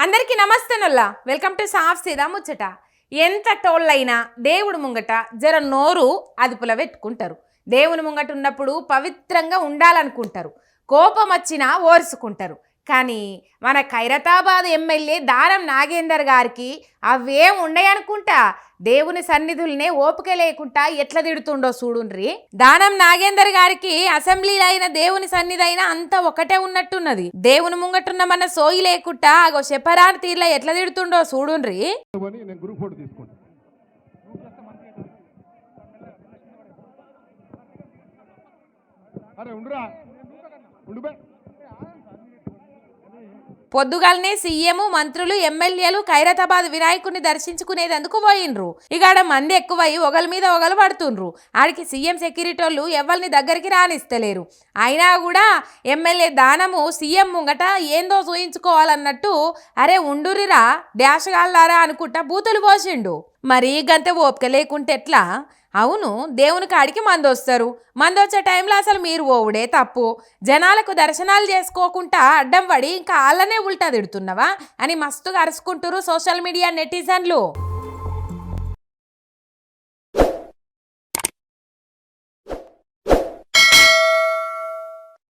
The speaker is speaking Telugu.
అందరికీ నమస్తే నొల్లా. వెల్కమ్ టు సాఫ్ సీదా ముచ్చట. ఎంత టోళ్ళైనా దేవుడు ముంగట జర నోరు అదుపులో పెట్టుకుంటారు. దేవుని ముంగట ఉన్నప్పుడు పవిత్రంగా ఉండాలనుకుంటారు. కోపం వచ్చినా ఓర్చుకుంటారు. కానీ మన ఖైరతాబాద్ ఎమ్మెల్యే దానం నాగేందర్ గారికి అవేం ఉండయనుకుంటా? దేవుని సన్నిధుల్నే ఓపిక లేకుండా ఎట్లా తిడుతుండో చూడుండ్రి. దానం నాగేందర్ గారికి అసెంబ్లీలో అయిన దేవుని సన్నిధి అయినా అంతా ఒకటే ఉన్నట్టున్నది. దేవుని ముంగట్టున్న మన సోయి లేకుండా అగో చెప్పరాని తీర్లా ఎట్లా తిడుతుండో చూడుండ్రి. అరే ఉండురా. ఉండు పొద్దుగాలనే సీఎం మంత్రులు ఎమ్మెల్యేలు ఖైరతాబాద్ వినాయకుడిని దర్శించుకునేందుకు పోయిండ్రు ఇక ఆడ మంది ఎక్కువై ఒకరి మీద ఒకరు పడుతుండ్రు. ఆడికి సీఎం సెక్యూరిటీ వాళ్ళు ఎవరిని దగ్గరికి రానిస్తలేరు. అయినా కూడా ఎమ్మెల్యే దానము సీఎం ముంగట ఏందో చూయించుకోవాలన్నట్టు అరే ఉండురిరా డాష్ గాల్లారా అనుకుంటా బూతులు పోసిండు. మరి గంత ఓపిక లేకుంటే ఎట్లా? అవును దేవుని కాడికి మందొస్తారు. వస్తారు టైంలో అసలు మీరు ఓవుడే తప్పు. జనాలకు దర్శనాలు చేసుకోకుండా అడ్డం పడి ఇంకా అలానే ఉల్టా తిడుతున్నావా? అని మస్తుగా అరుచుకుంటారు సోషల్ మీడియా నెటిజన్లు.